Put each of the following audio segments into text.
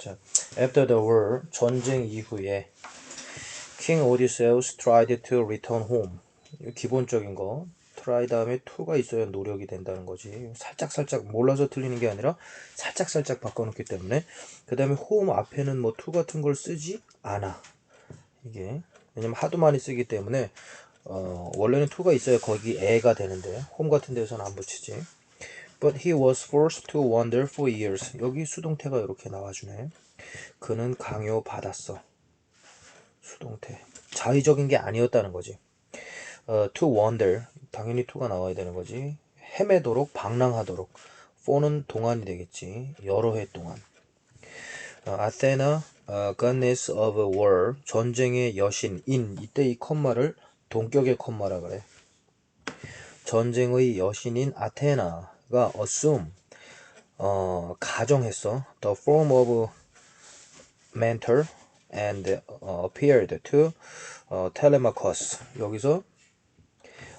자, after the war 전쟁 이후에 King Odysseus tried to return home. 기본적인 거. try 다음에 to가 있어야 노력이 된다는 거지. 살짝 살짝 몰라서 틀리는 게 아니라 살짝 살짝 바꿔놓기 때문에 그 다음에 home 앞에는 뭐 to 같은 걸 쓰지 않아. 이게 왜냐면 하도 많이 쓰기 때문에 어, 원래는 to가 있어야 거기 애가 되는데 home 같은 데서는 안 붙이지. But he was forced to wander for years. 여기 수동태가 이렇게 나와주네. 그는 강요받았어. 수동태. 자의적인 게 아니었다는 거지. 어, to wander. 당연히 to가 나와야 되는 거지. 헤매도록, 방랑하도록. for는 동안이 되겠지. 여러 해 동안. 어, 아테나, 어, goddess of war. 전쟁의 여신, 인. 이때 이 컴마를 동격의 컴마라 그래. 전쟁의 여신인 아테나 가 assume 어, 가정했어. The form of mentor and uh, appeared to uh, Telemachus. 여기서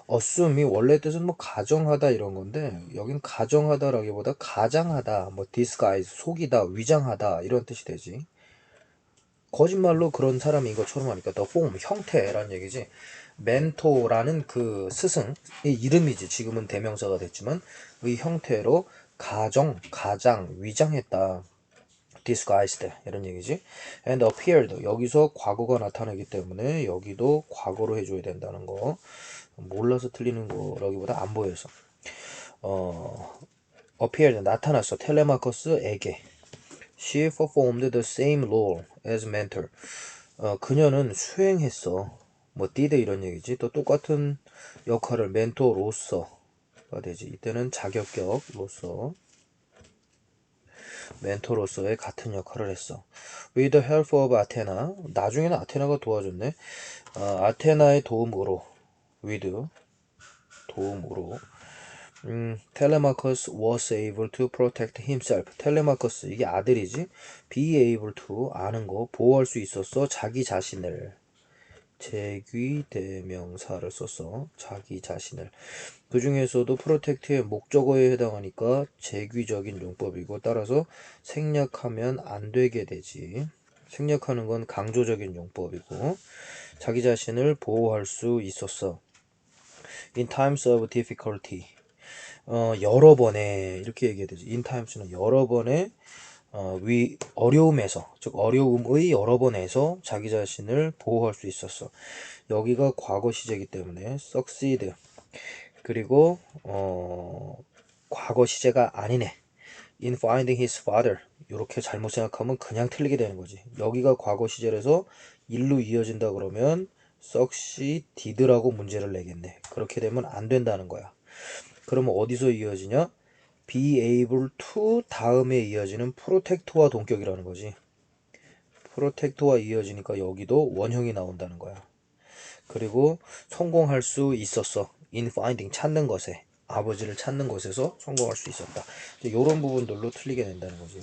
assume이 원래 뜻은 뭐 가정하다 이런 건데 여긴 가정하다라기보다 가장하다, 뭐 disguise 속이다, 위장하다 이런 뜻이 되지. 거짓말로 그런 사람인 것처럼 하니까 the form 형태란 얘기지. 멘토라는 그 스승의 이름이지. 지금은 대명사가 됐지만 의 형태로 가정, 가장, 위장했다. disguised 이런 얘기지. and appeared 여기서 과거가 나타나기 때문에 여기도 과거로 해줘야 된다는 거. 몰라서 틀리는 거라기보다 안 보여서. 어, appeared 나타났어. 텔레마커스에게. She performed the same role as mentor. 어, 그녀는 수행했어. 뭐 did 이런 얘기지. 또 똑같은 역할을 멘토로서가 되지. 이때는 자격격로서 멘토로서의 같은 역할을 했어. With the help of Athena. 나중에는 아테나가 도와줬네. 어, 아테나의 도움으로. with 도움으로. 음, 텔레마커스 was able to protect himself. 텔레마커스 이게 아들이지. be able to 아는 거 보호할 수 있었어. 자기 자신을. 제귀 대명사를 썼어. 자기 자신을. 그 중에서도 프로텍트의 목적어에 해당하니까 제귀적인 용법이고 따라서 생략하면 안 되게 되지. 생략하는 건 강조적인 용법이고 자기 자신을 보호할 수 있었어. In times of difficulty. 어, 여러 번에 이렇게 얘기해야. In times는 여러 번의 어, 위 어려움에서 즉 어려움의 여러 번에서 자기 자신을 보호할 수 있었어. 여기가 과거 시제이기 때문에 succeed 그리고 어, 과거 시제가 아니네. In finding his father 이렇게 잘못 생각하면 그냥 틀리게 되는 거지. 여기가 과거 시제라서 일로 이어진다 그러면 succeeded라고 문제를 내겠네. 그렇게 되면 안 된다는 거야. 그러면 어디서 이어지냐? be able to 다음에 이어지는 프로텍트와 동격이라는 거지. 프로텍트와 이어지니까 여기도 원형이 나온다는 거야. 그리고 성공할 수 있었어. in finding 찾는 것에 아버지를 찾는 것에서 성공할 수 있었다. 이런 부분들로 틀리게 된다는 거지.